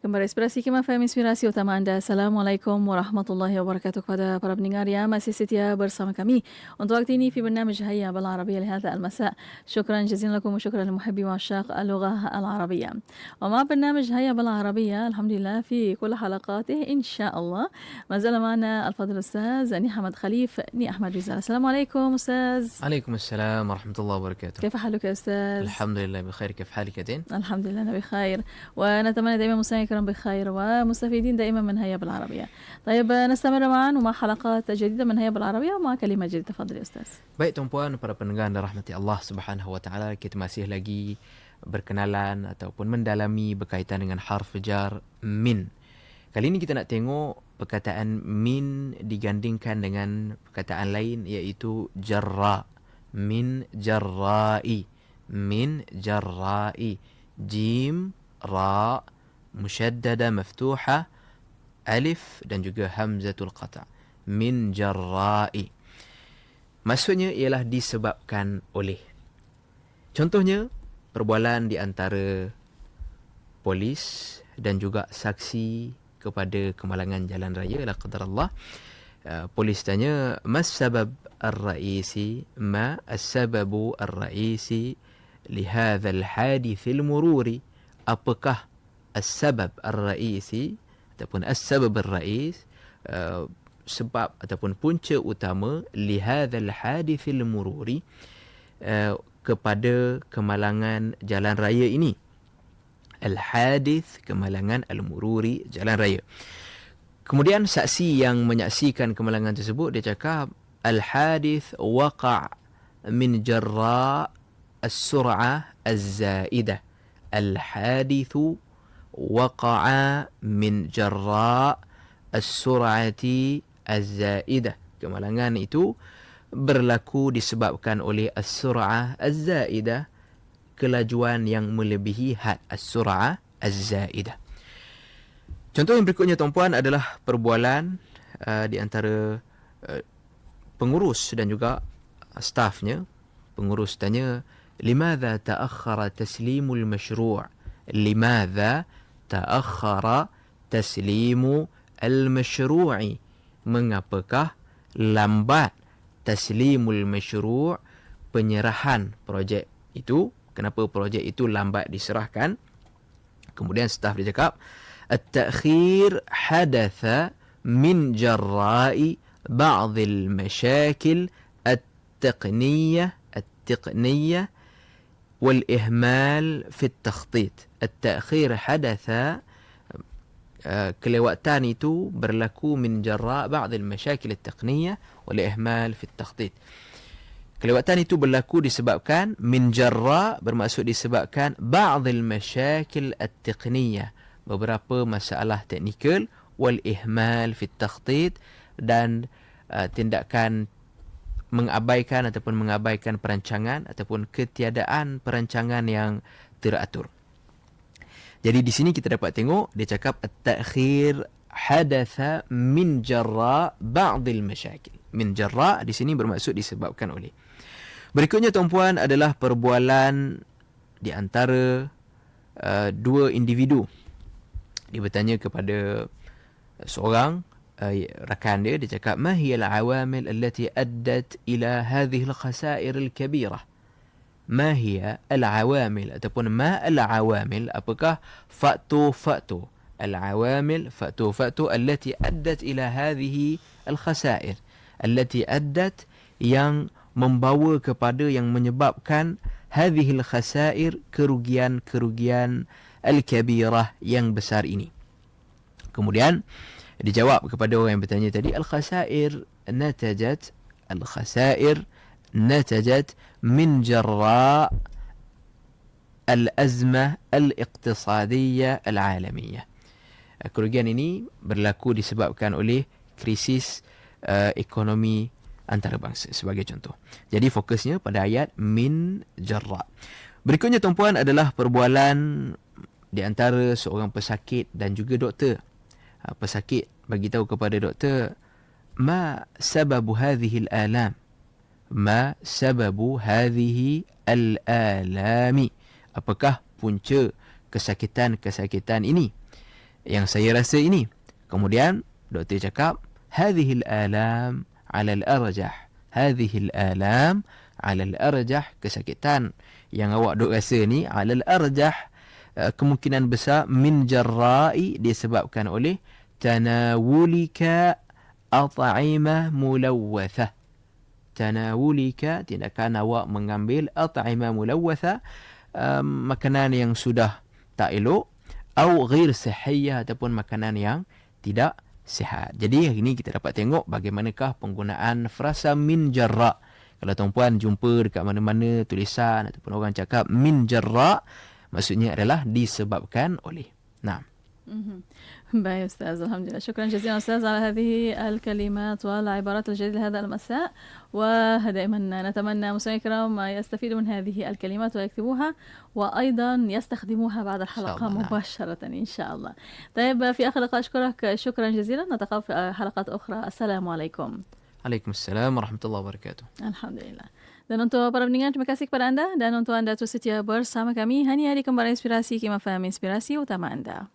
Kembali Inspirasi Kemah FM Inspirasi Utama anda. Assalamualaikum warahmatullahi wabarakatuh kepada para pendengar yang masih setia bersama kami. Untuk waktu ini, في برنامج هيا بالعربية لهذا المساء. شكرا جزيلا لكم وشكرا لمحبي وعشاق اللغة العربية. ومع برنامج هيا بالعربية الحمد لله في كل حلقاته إن شاء الله. ما زال معنا الفضل الأستاذ ني أحمد خليف ني أحمد رزال. السلام عليكم أستاذ. عليكم السلام ورحمة الله وبركاته. كيف حالك يا أستاذ؟ الحمد لله بخير كيف حالك يا دين؟ الحمد لله أنا بخير ونتمنى دائما مستمعي الكرام بخير ومستفيدين دائما من هيا بالعربية طيب نستمر معا ومع حلقات جديدة من هيا بالعربية ومع كلمة جديدة تفضل يا أستاذ Baik tuan-puan para pendengar dan rahmati Allah Subhanahu wa taala kita masih lagi berkenalan ataupun mendalami berkaitan dengan harf jar min. Kali ini kita nak tengok perkataan min digandingkan dengan perkataan lain iaitu jarra. Min jarra'i. Min jarra'i. Jim ra musyaddada maftuha alif dan juga hamzatul qata min jarra'i maksudnya ialah disebabkan oleh. Contohnya perbualan di antara polis dan juga saksi kepada kemalangan jalan raya la qadar Allah. Uh, polis tanya mas sabab ar-ra'isi? Ma as-sababu ar-ra'isi li hadha al-hadith al-mururi apakah as-sabab ar-ra'isi ataupun as-sabab ar-ra'is uh, sebab ataupun punca utama li hadzal hadithil mururi uh, kepada kemalangan jalan raya ini. Al-hadith kemalangan al-mururi jalan raya. Kemudian saksi yang menyaksikan kemalangan tersebut dia cakap al-hadith waqa' min jarra as-sur'ah az-zaidah. Al-hadithu وقع من جراء السرعة الزائدة kemalangan itu berlaku disebabkan oleh as-sur'ah az-zaidah kelajuan yang melebihi had as-sur'ah az-zaidah contoh yang berikutnya tuan-puan adalah perbualan uh, di antara uh, pengurus dan juga stafnya pengurus tanya limadha ta'akhkhara taslimul mashru' limadha تأخر تسليم المشروع mengapakah lambat taslimul masyru' penyerahan projek itu kenapa projek itu lambat diserahkan kemudian staf dia cakap at-ta'khir hadatha min jarra'i ba'd al-mashakil at-taqniyah at-taqniyah والإهمال في التخطيط. التأخير حدث آه، كل تانيتو برلكو من جراء بعض المشاكل التقنية والإهمال في التخطيط. كل تانيتو برلكو كان من جراء برمأسود سبب كان بعض المشاكل التقنية. Beberapa masalah teknikal wal ihmal fit takhtit dan uh, mengabaikan ataupun mengabaikan perancangan ataupun ketiadaan perancangan yang teratur. Jadi di sini kita dapat tengok dia cakap at-ta'khir hadatha min jarra ba'd al-mashakil. Min jarra di sini bermaksud disebabkan oleh. Berikutnya tuan-puan adalah perbualan di antara uh, dua individu. Dia bertanya kepada seorang ما هي العوامل التي أدت إلى هذه الخسائر الكبيرة؟ ما هي العوامل؟ تكون ما العوامل؟ أبقى فأتو فأتو. العوامل فأتو فأتو التي أدت إلى هذه الخسائر. التي أدت يان membawa kepada yang menyebabkan هذه الخسائر kerugian kerugian الكبيرة yang besar ini. Kemudian dijawab kepada orang yang bertanya tadi al-khasair natajat al-khasair natajat min jarra al-azmah al-iqtisadiyah al-alamiyah eh, kerugian ini berlaku disebabkan oleh krisis uh, ekonomi antarabangsa sebagai contoh. Jadi fokusnya pada ayat min jarra. Berikutnya tuan-puan adalah perbualan di antara seorang pesakit dan juga doktor. Uh, pesakit bagi tahu kepada doktor ma sababu hadhihi al-alam ma sababu hadhihi al-alami apakah punca kesakitan-kesakitan ini yang saya rasa ini. Kemudian doktor cakap hadhihi al-alam 'ala al-arjah. Hadhihi al-alam 'ala al-arjah kesakitan yang awak dok rasa ni 'ala al-arjah uh, kemungkinan besar min jarra'i disebabkan oleh tanawulika at'imah mulawwathah tanawulika tindakan awak mengambil at'imah mulawwatha um, makanan yang sudah tak elok atau ghair sihiyah ataupun makanan yang tidak sihat. Jadi hari ini kita dapat tengok bagaimanakah penggunaan frasa min jarra. Kalau tuan-puan jumpa dekat mana-mana tulisan ataupun orang cakap min jarra maksudnya adalah disebabkan oleh. Nah. باي أستاذ الحمد لله شكرا جزيلا أستاذ على هذه الكلمات والعبارات الجديدة لهذا المساء ودائما نتمنى مستمعي الكرام يستفيدوا من هذه الكلمات ويكتبوها وأيضا يستخدموها بعد الحلقة. مباشرة إن شاء الله طيب في آخر لقاء أشكرك شكرا جزيلا نتقابل في حلقات أخرى السلام عليكم Waalaikumsalam warahmatullahi wabarakatuh. Alhamdulillah. Dan untuk para pendengar, terima kasih kepada anda. Dan untuk anda terus setia bersama kami. Hani hari kembali inspirasi, Kima Faham Inspirasi Utama Anda.